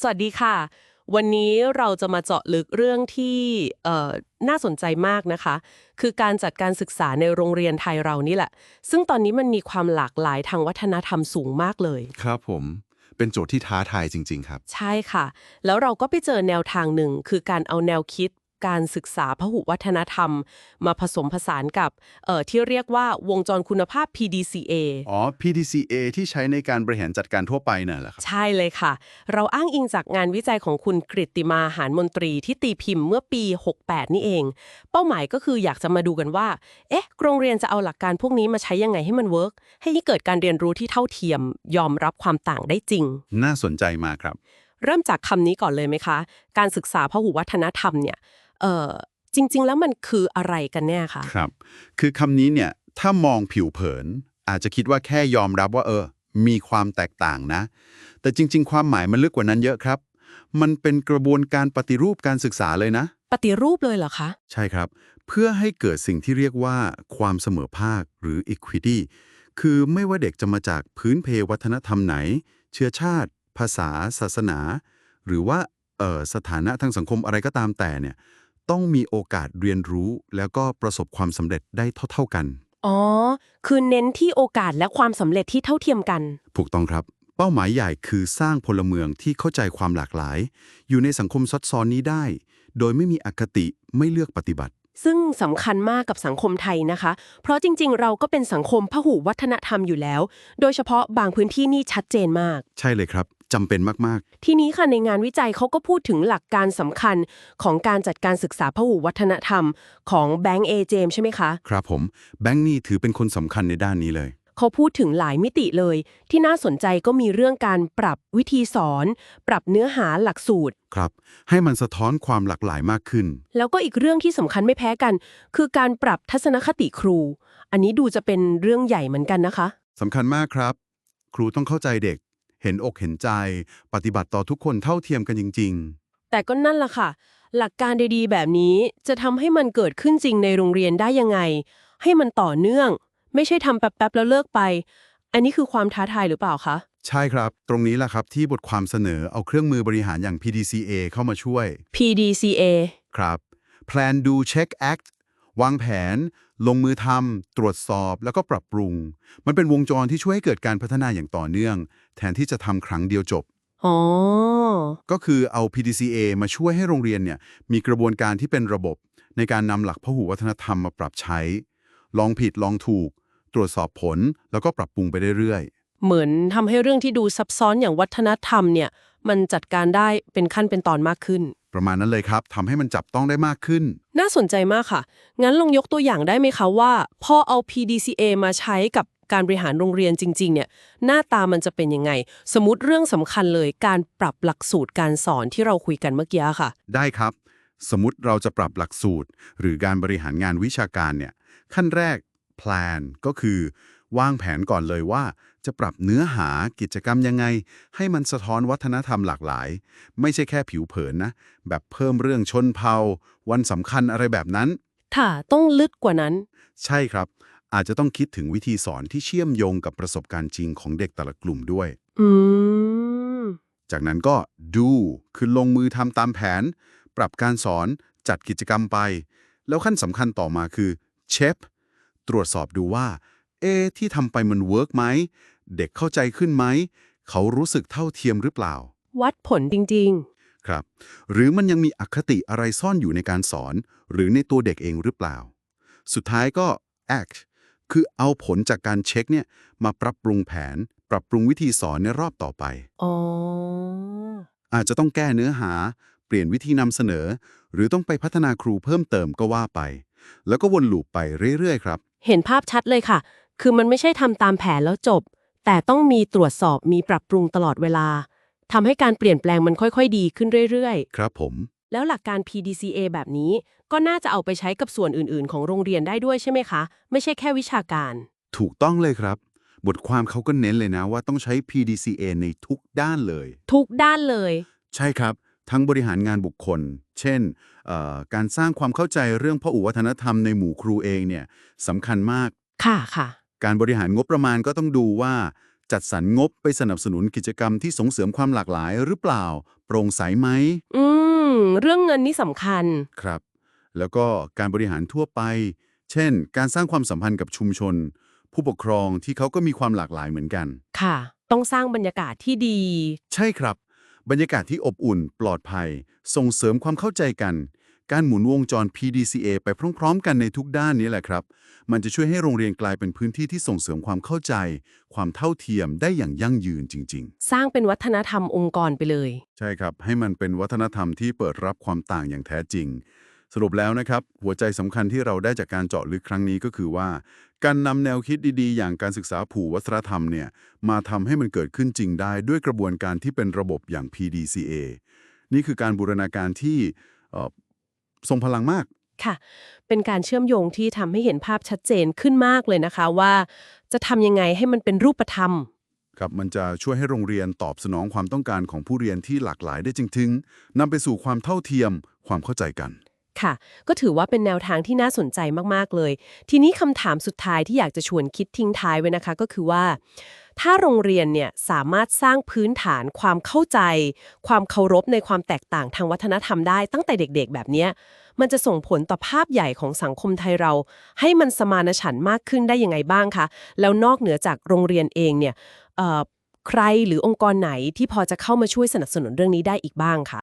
สวัสดีค่ะ วันนี้เราจะมาเจาะลึกเรื่องที่เอ่อน่าสนใจมากนะคะ คือการจัดการศึกษาในโรงเรียนไทยเรานี่แหละ ซึ่งตอนนี้มันมีความหลากหลายทางวัฒนธรรมสูงมากเลย ครับผมเป็นโจทย์ที่ท้าทายจริง ๆ ครับ ใช่ค่ะ แล้วเราก็ไปเจอแนวทางหนึ่งคือการเอาแนวคิด การศึกษาพหุวัฒนธรรม มาผสมผสานกับเอ่อที่เรียกว่าวงจรคุณภาพ PDCA อ๋อ PDCA ที่ใช้ในการบริหารจัดการทั่วไปน่ะเหรอครับ ใช่เลยค่ะ เราอ้างอิงจากงานวิจัยของคุณกริตติมาหารมนตรีที่ตีพิมพ์เมื่อปี 68 นี่เอง เป้าหมายก็คืออยากจะมาดูกันว่า เอ๊ะ โรงเรียนจะเอาหลักการพวกนี้มาใช้ยังไงให้มันเวิร์กให้เกิดการเรียนรู้ที่เท่าเทียม ยอมรับความต่างได้จริง น่าสนใจมากครับ เริ่มจากคำนี้ก่อนเลยไหมคะ การศึกษาพหุวัฒนธรรมเนี่ย เอ่อจริง ๆ แล้วมันคืออะไรกันแน่คะครับ คือคำนี้เนี่ยถ้ามองผิวเผิน อาจจะคิดว่าแค่ยอมรับว่า เออ มีความแตกต่างนะ แต่จริง ๆ ความหมายมันลึกกว่านั้นเยอะครับ มันเป็นกระบวนการปฏิรูปการศึกษาเลยนะ ปฏิรูปเลยเหรอคะ ใช่ครับ เพื่อให้เกิดสิ่งที่เรียกว่าความเสมอภาคหรือ equity คือไม่ว่าเด็กจะมาจากพื้นเพวัฒนธรรมไหน เชื้อชาติ ภาษา ศาสนา หรือว่าเอ่อสถานะทางสังคมอะไรก็ตามแต่เนี่ย ต้องมีโอกาสเรียนรู้แล้วก็ประสบความสำเร็จได้เท่า ๆกัน อ๋อ คือเน้นที่โอกาสและความสำเร็จที่เท่าเทียมกัน ถูกต้องครับ เป้าหมายใหญ่คือสร้างพลเมืองที่เข้าใจความหลากหลาย อยู่ในสังคมซับซ้อนนี้ได้ โดยไม่มีอคติไม่เลือกปฏิบัติ ซึ่งสำคัญมากกับสังคมไทยนะคะ เพราะจริงๆ เราก็เป็นสังคมพหุวัฒนธรรมอยู่แล้ว โดยเฉพาะบางพื้นที่นี่ชัดเจนมาก ใช่เลยครับจำเป็นมากทีนี้ค่ะในงานวิจัยเขาก็พูดถึงหลักการสำคัญของการจัดการศึกษาพหุวัฒนธรรม ของแบงก์เอเจมใช่ไหมคะๆครับผมแบงค์นี่ถือเป็นคนสำคัญในด้านนี้เลย เขาพูดถึงหลายมิติเลย ที่น่าสนใจก็มีเรื่องการปรับวิธีสอน ปรับเนื้อหาหลักสูตร ครับ ให้มันสะท้อนความหลากหลายมากขึ้น แล้วก็อีกเรื่องที่สำคัญไม่แพ้กัน คือการปรับทัศนคติครู อันนี้ดูจะเป็นเรื่องใหญ่เหมือนกันนะคะสำคัญมากครับ ครูต้องเข้าใจเด็ก เห็นอกเห็นใจ ปฏิบัติต่อทุกคนเท่าเทียมกันจริงแต่ก็นั่นล่ะค่ะ หลักการดีๆ แบบนี้จะทำให้มันเกิดขึ้นจริงในโรงเรียนได้ยังไง ให้มันต่อเนื่อง ไม่ใช่ทำแป๊บๆแล้วเลิกไป อันนี้คือความท้าทายหรือเปล่าคะๆใช่ครับ ตรงนี้แหละครับที่บทความเสนอเอาเครื่องมือบริหารอย่าง PDCA เข้ามาช่วย PDCA ครับ Plan Do Check Act วางแผน ลงมือทำ ตรวจสอบ แล้วก็ปรับปรุง มันเป็นวงจรที่ช่วยให้เกิดการพัฒนาอย่างต่อเนื่อง แทนที่จะทำครั้งเดียวจบ อ๋อ ก็คือเอา PDCA มาช่วยให้โรงเรียนเนี่ยมีกระบวนการที่เป็นระบบ ในการนำหลักพหุวัฒนธรรมมาปรับใช้ ลองผิดลองถูก ตรวจสอบผล แล้วก็ปรับปรุงไปเรื่อยเหมือนทำให้เรื่องที่ดูซับซ้อนอย่างวัฒนธรรมเนี่ย มันจัดการได้เป็นขั้นเป็นตอนมากขึ้นๆประมาณนั้นเลยครับทำให้มันจับต้องได้มากขึ้น น่าสนใจมากค่ะ งั้นลองยกตัวอย่างได้ไหมคะว่า พอเอา PDCA มาใช้กับการบริหารโรงเรียนจริง ๆ เนี่ย หน้าตามันจะเป็นยังไง สมมติเรื่องสำคัญเลยการปรับหลักสูตรการสอนที่เราคุยกันเมื่อกี้ค่ะ ได้ครับ สมมติเราจะปรับหลักสูตร หรือการบริหารงานวิชาการเนี่ย ขั้นแรก plan ก็คือวางแผนก่อนเลยว่า จะปรับเนื้อหากิจกรรมยังไง ให้มันสะท้อนวัฒนธรรมหลากหลาย ไม่ใช่แค่ผิวเผินนะ แบบเพิ่มเรื่องชนเผ่า วันสำคัญอะไรแบบนั้น ค่ะ ต้องลึกกว่านั้น ใช่ครับ อาจจะต้องคิดถึงวิธีสอนที่เชื่อมโยงกับประสบการณ์จริงของเด็กแต่ละกลุ่มด้วย อืม จากนั้นก็ดูคือลงมือทำตามแผน ปรับการสอนจัดกิจกรรมไป แล้วขั้นสำคัญต่อมาคือเชฟ ตรวจสอบดูว่า เอะที่ทำไปมันเวิร์กไหม เด็กเข้าใจขึ้นไหม เขารู้สึกเท่าเทียมหรือเปล่า วัดผลจริงครับ หรือมันยังมีอคติอะไรซ่อนอยู่ในการสอน หรือในตัวเด็กเองหรือเปล่า สุดท้ายก็ act คือเอาผลจากการเช็คเนี่ยมาปรับปรุงแผน ปรับปรุงวิธีสอนในรอบต่อไปๆอ๋อ อาจจะต้องแก้เนื้อหา เปลี่ยนวิธีนำเสนอ หรือต้องไปพัฒนาครูเพิ่มเติมก็ว่าไป แล้วก็วนลูปไปเรื่อยๆ ครับ เห็นภาพชัดเลยค่ะ คือมันไม่ใช่ทำตามแผนแล้วจบ แต่ต้องมีตรวจสอบมีปรับปรุงตลอดเวลาทำให้การเปลี่ยนแปลงมันค่อยๆ ดีขึ้นเรื่อยครับผมๆแล้วหลักการ PDCA แบบนี้ก็น่าจะเอาไปใช้กับส่วนอื่นๆ ของโรงเรียนได้ด้วยใช่ไหมคะ ไม่ใช่แค่วิชาการ ถูกต้องเลยครับ บทความเขาก็เน้นเลยนะว่าต้องใช้ PDCA ในทุกด้านเลย ทุกด้านเลย ใช่ครับ ทั้งบริหารงานบุคคล เช่นเอ่อการสร้างความเข้าใจเรื่องพหุวัฒนธรรมในหมู่ครูเองเนี่ยสำคัญมาก ค่ะค่ะ การบริหารงบประมาณก็ต้องดูว่า จัดสรรงบไปสนับสนุนกิจกรรมที่ส่งเสริมความหลากหลายหรือเปล่า โปร่งใสไหม อืม เรื่องเงินนี่สำคัญ ครับ แล้วก็การบริหารทั่วไป เช่น การสร้างความสัมพันธ์กับชุมชน ผู้ปกครองที่เขาก็มีความหลากหลายเหมือนกัน ค่ะ ต้องสร้างบรรยากาศที่ดี ใช่ครับ บรรยากาศที่อบอุ่น ปลอดภัย ส่งเสริมความเข้าใจกัน การหมุนวงจร PDCA ไปพร้อม ๆ กันในทุกด้านนี้แหละครับ มันจะช่วยให้โรงเรียนกลายเป็นพื้นที่ที่ส่งเสริมความเข้าใจ ความเท่าเทียมได้อย่างยั่งยืนจริง สร้างเป็นวัฒนธรรมองค์กรไปเลย ๆ ใช่ครับ ให้มันเป็นวัฒนธรรมที่เปิดรับความต่างอย่างแท้จริง สรุปแล้วนะครับ หัวใจสำคัญที่เราได้จากการเจาะลึกครั้งนี้ก็คือว่า การนำแนวคิดดีๆ อย่างการศึกษาผูวัฒนธรรมเนี่ยมาทำให้มันเกิดขึ้นจริงได้ด้วยกระบวนการที่เป็นระบบอย่าง PDCA นี่คือการบูรณาการที่เอ่อทรงพลังมากค่ะ เป็นการเชื่อมโยงที่ทำให้เห็นภาพชัดเจนขึ้นมากเลยนะคะว่า จะทำยังไงให้มันเป็นรูปธรรมครับมันจะช่วยให้โรงเรียนตอบสนองความต้องการของผู้เรียนที่หลากหลายได้จริงๆนำไปสู่ความเท่าเทียมความเข้าใจกัน ค่ะ ก็ถือว่าเป็นแนวทางที่น่าสนใจมากๆเลย ทีนี้คำถามสุดท้ายที่อยากจะชวนคิดทิ้งท้ายไว้นะคะก็คือว่า ถ้าโรงเรียนเนี่ยสามารถสร้างพื้นฐานความเข้าใจ ความเคารพในความแตกต่างทางวัฒนธรรมได้ตั้งแต่เด็กๆ แบบนี้มันจะส่งผลต่อภาพใหญ่ของสังคมไทยเรา ให้มันสมานฉันท์มากขึ้นได้ยังไงบ้างคะแล้วนอกเหนือจากโรงเรียนเองเนี่ยใครหรือองค์กรไหนที่พอจะเข้ามาช่วยสนับสนุนเรื่องนี้ได้อีกบ้างคะ